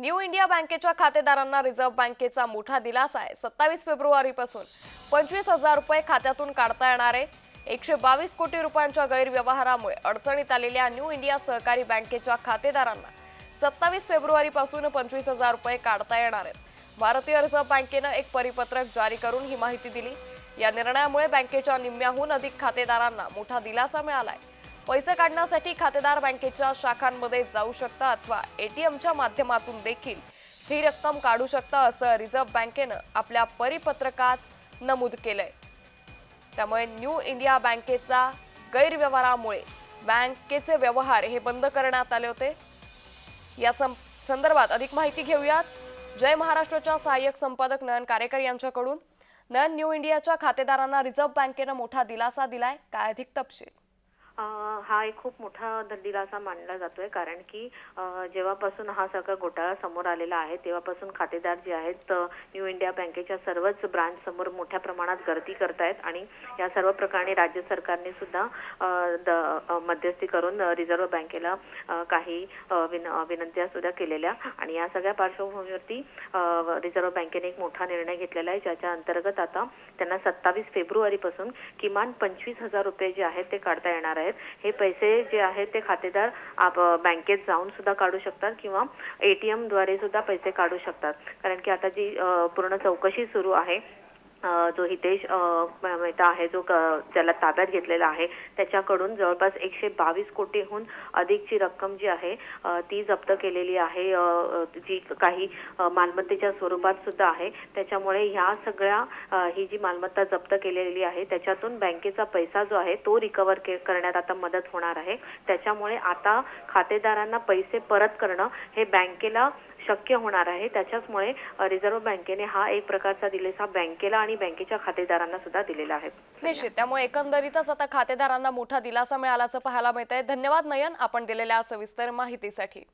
New India बँकेच्या खातेदारांना reserve बँकेचा मोठा दिलासा आहे. सत्तावीस फेब्रुवारीपासून पंचवीस हजार रुपये खात्यातून काढता येणारे एकशे बावीस कोटी रुपयांच्या गैरव्यवहारामुळे अडचणीत आलेल्या न्यू इंडिया सहकारी बँकेच्या खातेदारांना सत्तावीस फेब्रुवारीपासून पंचवीस हजार रुपये काढता येणार आहेत. भारतीय रिझर्व्ह बँकेनं एक परिपत्रक जारी करून ही माहिती दिली. या निर्णयामुळे बँकेच्या निम्म्याहून अधिक खातेदारांना मोठा दिलासा मिळाला आहे पैसे काढण्यासाठी खातेदार बँकेच्या शाखांमध्ये जाऊ शकता अथवा एटीएमच्या माध्यमातून देखील ही रक्कम काढू शकता असं रिझर्व्ह बँकेनं आपल्या परिपत्रकात नमूद केलंय. त्यामुळे न्यू इंडिया बँकेचा गैरव्यवहारामुळे बँकेचे व्यवहार हे बंद करण्यात आले होते. या सं- संदर्भात अधिक माहिती घेऊयात. जय महाराष्ट्राच्या सहाय्यक संपादक नयन कारेकर यांच्याकडून. नयन न्यू इंडियाच्या खातेदारांना रिझर्व्ह बँकेनं मोठा दिलासा दिलाय. काय अधिक तपशील? हा एक खूप मोठा दिलासा मानला जातोय. कारण की जेव्हापासून हा सगळा घोटाळा समोर आलेला आहे तेव्हापासून खातेदार जे आहेत न्यू इंडिया बँकेच्या सर्वच ब्रांच समोर मोठ्या प्रमाणात गर्दी करतायत आणि या सर्व प्रकरणी राज्य सरकारने सुद्धा द- मध्यस्थी करून रिझर्व्ह बँकेला काही विन- विनंत्या सुद्धा केलेल्या. आणि या सगळ्या पार्श्वभूमीवरती रिझर्व्ह बँकेने एक मोठा निर्णय घेतलेला आहे ज्याच्या अंतर्गत आता त्यांना सत्तावीस फेब्रुवारीपासून किमान पंचवीस हजार रुपये जे आहेत ते काढता येणार आहेत. हे पैसे जे आहेत ते खातेदार आप- बँकेत जाऊन सुद्धा काढू शकतात किंवा एटीएमद्वारे सुद्धा पैसे काढू शकतात. कारण की आता जी पूर्ण चौकशी सुरू आहे जो हितेश मेहता आहे जो ज्याला ताब्यात घेतलेला आहे त्याच्याकडून जवळपास एकशे बावीस कोटीहून अधिकची रक्कम जी आहे ती जप्त केलेली आहे. जी काही मालमत्तेच्या स्वरूपात सुद्धा आहे. त्याच्यामुळे ह्या सगळ्या ही जी मालमत्ता जप्त केलेली आहे त्याच्यातून बँकेचा पैसा जो आहे तो रिकवर करण्यात आता मदत होणार आहे. त्याच्यामुळे आता खातेदारांना पैसे परत करणं हे बँकेला शक्य होणार आहे. त्याच्याचमुळे रिझर्व्ह बँकेने हा एक प्रकारचा दिलेसा बँकेला आणि बँकेच्या खातेदारांना सुद्धा दिलेला आहे. निश्चित. त्यामुळे एकंदरीतच आता खातेदारांना मोठा दिलासा मिळाल्याचं पाहायला मिळत आहे धन्यवाद नयन. आपण दिलेल्या सविस्तर माहितीसाठी.